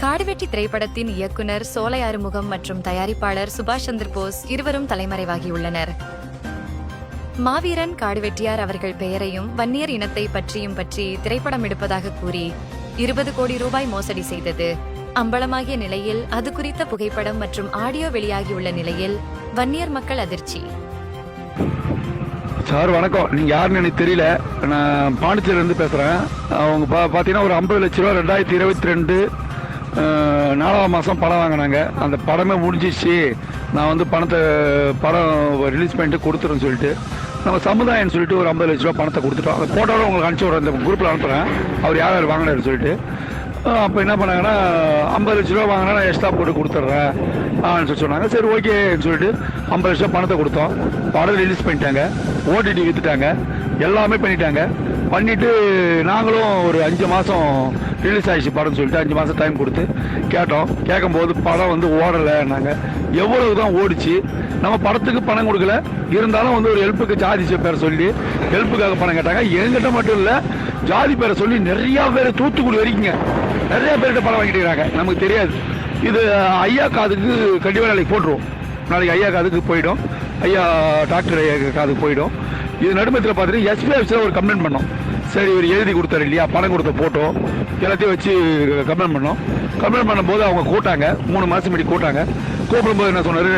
காடுவெட்டி திரைப்படத்தின் இயக்குனர் சோலை அறுமுகம் மற்றும் தயாரிப்பாளர் சுபாஷ் சந்திர போஸ் இருவரும் தலைமறைவாகியுள்ளனர். மாவீரன் காடுவெட்டியார் அவர்கள் பெயரையும் வன்னியர் இனத்தை பற்றியும் பற்றி திரைப்படம் எடுப்பதாக கூறி இருபது கோடி ரூபாய் மோசடி செய்தது. அம்பலமாகிய நிலையில் அது குறித்த புகைப்படம் மற்றும் ஆடியோ வெளியாகியுள்ள நிலையில் வன்னியர் மக்கள் அதிர்ச்சி. சார் வணக்கம். நீங்கள் யாருன்னு எனக்கு தெரியல. நான் பாண்டிச்சேரியிலேருந்து பேசுகிறேன் அவங்க பா பார்த்தீங்கன்னா ஒரு ஐம்பது லட்ச ரூபா ரெண்டாயிரத்தி இருபத்தி ரெண்டு நாலாவது மாதம் படம் வாங்கினாங்க. அந்த படமே முடிஞ்சிச்சு. நான் வந்து பணத்தை படம் ரிலீஸ் பண்ணிட்டு கொடுத்துருன்னு சொல்லிட்டு நம்ம சமுதாயம்னு சொல்லிட்டு ஒரு ஐம்பது லட்ச ரூபா பணத்தை கொடுத்துட்டோம். அந்த போட்டோவில் உங்களுக்கு அனுப்பிச்சி விட்றேன். அந்த குரூப்பில் அனுப்புகிறேன் அவர் யார் யார் வாங்கினாருன்னு சொல்லிட்டு. அப்போ என்ன பண்ணாங்கன்னா ஐம்பது லட்ச ரூபா வாங்கினா நான் எக்ஸ்ட்ரா போட்டு கொடுத்துட்றேன் சொல்லி சொன்னாங்க. சரி ஓகேன்னு சொல்லிட்டு ஐம்பது லட்ச ரூபா பணத்தை கொடுத்தோம். படம் ரிலீஸ் பண்ணிட்டாங்க. ஓடிடி விற்றுட்டாங்க எல்லாமே பண்ணிட்டாங்க. பண்ணிட்டு நாங்களும் ஒரு அஞ்சு மாதம் ரிலீஸ் ஆயிடுச்சு படம்னு சொல்லிட்டு அஞ்சு மாதம் டைம் கொடுத்து கேட்டோம். கேட்கும்போது படம் வந்து ஓடலைன்னாங்க. எவ்வளவு தான் ஓடிச்சு நம்ம படத்துக்கு பணம் கொடுக்கல. இருந்தாலும் வந்து ஒரு ஹெல்ப்புக்கு ஜாதி பேரை சொல்லி ஹெல்ப்புக்காக பணம் கேட்டாங்க. எங்கிட்ட மட்டும் இல்லை ஜாதி பேரை சொல்லி நிறையா பேர் தூத்துக்குடி வரைக்குங்க. நிறைய பேர்கிட்ட பணம் வாங்கிட்டு இருக்காங்க நமக்கு தெரியாது. இது ஐயா காதுக்கு கண்டிப்பாக நாளைக்கு போட்டுருவோம். நாளைக்கு ஐயா காதுக்கு போயிடும். ஐயா டாக்டர் ஐயா காதுக்கு போயிடும். இது நடுமத்தில் பார்த்துட்டு எஸ்பி ஆஃபீஸில் ஒரு கம்ப்ளைண்ட் பண்ணோம். சரி இவர் எழுதி கொடுத்தாரு இல்லையா? பணம் கொடுத்த போட்டோ எல்லாத்தையும் வச்சு கம்ப்ளைண்ட் பண்ணோம். கம்ப்ளைண்ட் பண்ணும்போது அவங்க கூட்டாங்க மூணு மாதம் முன்னாடி கூட்டாங்க கூப்பிடும்போது என்ன சொன்னார்?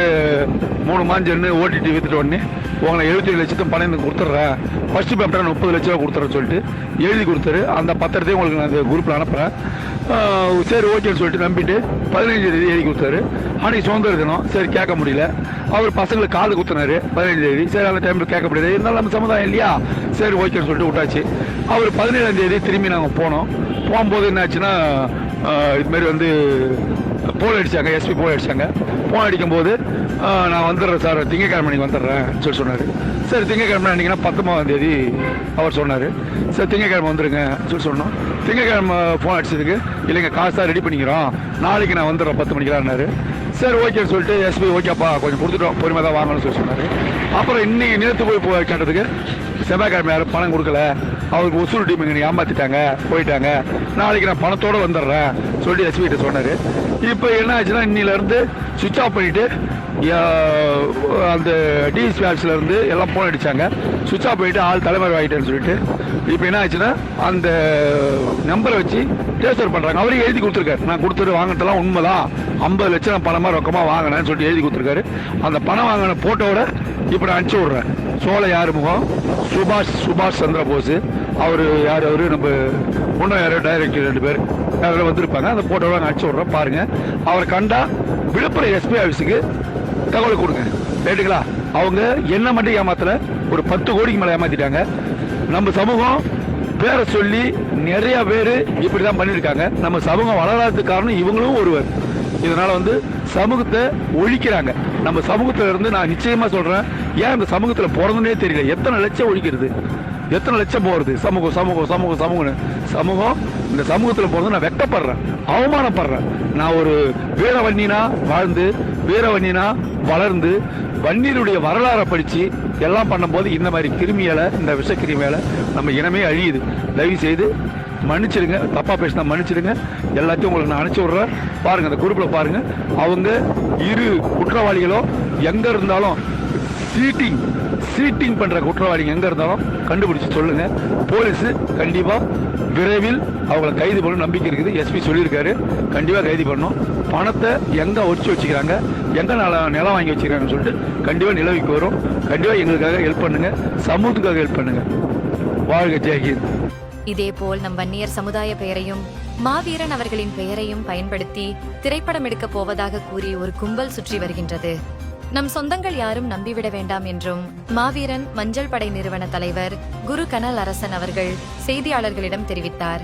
மூணு மாஞ்சன்னு ஓடிடி வித்துட்டு உடனே உங்களை எழுபத்தி ஏழு லட்சத்தும் பணம் எனக்கு கொடுத்துட்றேன். ஃபஸ்ட்டு பேப்பர் நான் முப்பது லட்ச ரூபா கொடுத்துறேன்னு சொல்லிட்டு எழுதி கொடுத்தாரு. அந்த பத்திரத்தையும் உங்களுக்கு நான் அந்த குரூப்பில் அனுப்புகிறேன் சரி ஓகேன்னு சொல்லிட்டு நம்பிட்டு பதினஞ்சு தேதி எழுதி கொடுத்தாரு. அன்றைக்கி சுதந்திர தினம். சரி கேட்க முடியல. அவர் பசங்களுக்கு காது குத்துனாரு பதினஞ்சு தேதி. சரி அந்த டைமில் கேட்க முடியாது இருந்தாலும் நம்ம சமுதாயம் இல்லையா? சரி ஓகேன்னு சொல்லிட்டு விட்டாச்சு. அவர் பதினேழாம் தேதி திரும்பி நாங்கள் போனோம். போகும்போது என்னாச்சுன்னா இதுமாரி வந்து போல் அடிச்சாங்க எஸ்பி போல் அடிச்சாங்க. போன் அடிக்கும்போது நான் வந்துடுறேன் சார் திங்கக்கிழமை அன்னைக்கு வந்துடுறேன் சொல்லி சொன்னார். சரி திங்கக்கிழமை அன்னைக்குன்னா பத்தொம்பதாம் தேதி அவர் சொன்னார். சரி திங்கக்கிழமை வந்துடுங்க சொல்லி சொன்னோம். திங்கக்கிழமை ஃபோன் அடிச்சதுக்கு இல்லைங்க காசு தான் ரெடி பண்ணிக்கிறோம். நாளைக்கு நான் வந்துடுறேன் பத்து மணிக்கலான்னாரு சரி ஓகேன்னு சொல்லிட்டு எஸ்பி ஓகேப்பா கொஞ்சம் கொடுத்துட்டோம். பொறுமை தான் வாங்கணும்னு சொல்லி சொன்னார். அப்புறம் இன்னைக்கு நேற்று போய் போய் கேட்டதுக்கு செவ்வாய்க்கிழமை யாரும் பணம் கொடுக்கல. அவருக்கு உசூல் டீம் இங்கே ஏமாத்திட்டாங்க போயிட்டாங்க. நாளைக்கு நான் பணத்தோடு வந்துடுறேன் சொல்லி எஸ்பி கிட்ட சொன்னார். இப்போ என்ன ஆச்சுன்னா இன்னிலேருந்து சுவிட்ச் ஆஃப் பண்ணிட்டு அந்த டிஎஸ்பி ஆஃபீஸ்லேருந்து எல்லாம் ஃபோன் அடிச்சாங்க. சுவிட்ச் ஆஃப் போயிட்டு ஆள் தலைமறை ஆகிட்டேன்னு சொல்லிட்டு இப்போ என்ன ஆச்சுன்னா அந்த நம்பரை வச்சு ட்ரேஸ்ஃபர் பண்ணுறாங்க அவரே எழுதி கொடுத்துருக்காரு. நான் கொடுத்துட்டு வாங்கினதெல்லாம் உண்மைதான். ஐம்பது லட்சம் பணமாக பணமாக ரொக்கமாக வாங்கினேன்னு சொல்லிட்டு எழுதி கொடுத்துருக்காரு. அந்த பணம் வாங்கின போட்டோட இப்போ நான் அனுப்பிச்சி விட்றேன். சோழ யார் முகம்? சுபாஷ் சுபாஷ் சந்திர போஸ். அவர் யார் அவர் நம்ம இன்னும் யாரோ டைரக்டர் ரெண்டு பேர். அதில் வந்திருப்பாங்க. அந்த போட்டோவை நான் அனுப்பிச்சி விட்றேன். பாருங்கள் அவரை கண்டா விழுப்புரம் எஸ்பி ஆஃபீஸுக்கு தகவல் கொடுங்க. ரைட்டுங்களா அவங்க என்ன மட்டும் ஏமாத்தல? ஒரு பத்து கோடிக்கு மேலே ஏமாத்திட்டாங்க. நம்ம சமூகம் பேரை சொல்லி நிறைய பேர் இப்படி தான் பண்ணியிருக்காங்க. நம்ம சமூகம் வளராததுக்கு காரணம் இவங்களும் ஒருவர். இதனால வந்து சமூகத்தை ஒழிக்கிறாங்க. நம்ம சமூகத்தில் இருந்து நான் நிச்சயமா சொல்றேன். ஏன் இந்த சமூகத்துல பிறந்தனே தெரியல. எத்தனை லட்சம் ஒழிக்கிறது? எத்தனை லட்சம் போறது? சமூகம் சமூகம் சமூகம் சமூகம்னு. சமூகம் இந்த சமூகத்தில் போகிறது நான் வெட்டப்படுறேன் அவமானப்படுறேன். நான் ஒரு வீரவன்னினா வாழ்ந்து வீரவன்னினா வளர்ந்து வன்னியருடைய வரலாறை படித்து எல்லாம் பண்ணும்போது இந்த மாதிரி கிருமியால இந்த விஷக்கிருமியால நம்ம இனமே அழியுது. தயவு செய்து மன்னிச்சிடுங்க. தப்பாக பேசினா மன்னிச்சிடுங்க. எல்லாத்தையும் உங்களுக்கு நான் அனுப்பிச்சி விட்றேன். பாருங்க அந்த குரூப்பில் பாருங்கள் அவங்க இரு குற்றவாளிகளோ எங்கே இருந்தாலும் சீட்டிங் சீட்டிங் பண்ணுற குற்றவாளிங்க எங்கே இருந்தாலும் கண்டுபிடிச்சி சொல்லுங்க. போலீஸு கண்டிப்பாக விரைவில் அவங்கள கைது பண்ண நம்பிக்கை இருக்குது. எஸ்பி சொல்லியிருக்காரு. கண்டிப்பாக கைது பண்ணணும். பணத்தை எங்கே ஒடிச்சு வச்சுக்கிறாங்க? எங்கே நில நிலம் வாங்கி வச்சுக்கிறாங்கன்னு சொல்லிட்டு கண்டிப்பாக நிலவிக்கு வரும். கண்டிப்பாக எங்களுக்காக ஹெல்ப் பண்ணுங்க. சமூகத்துக்காக ஹெல்ப் பண்ணுங்க. வாழ்க ஜெயஹிந்த். இதேபோல் நம் வன்னியர் சமுதாய பெயரையும் மாவீரன் அவர்களின் பெயரையும் பயன்படுத்தி திரைப்படம் எடுக்கப் போவதாக கூறி ஒரு கும்பல் சுற்றி வருகின்றது. நம் சொந்தங்கள் யாரும் நம்பிவிட வேண்டாம் என்றும் மாவீரன் மஞ்சள் படை நிறுவன தலைவர் குரு கனல் அரசன் அவர்கள் செய்தியாளர்களிடம் தெரிவித்தார்.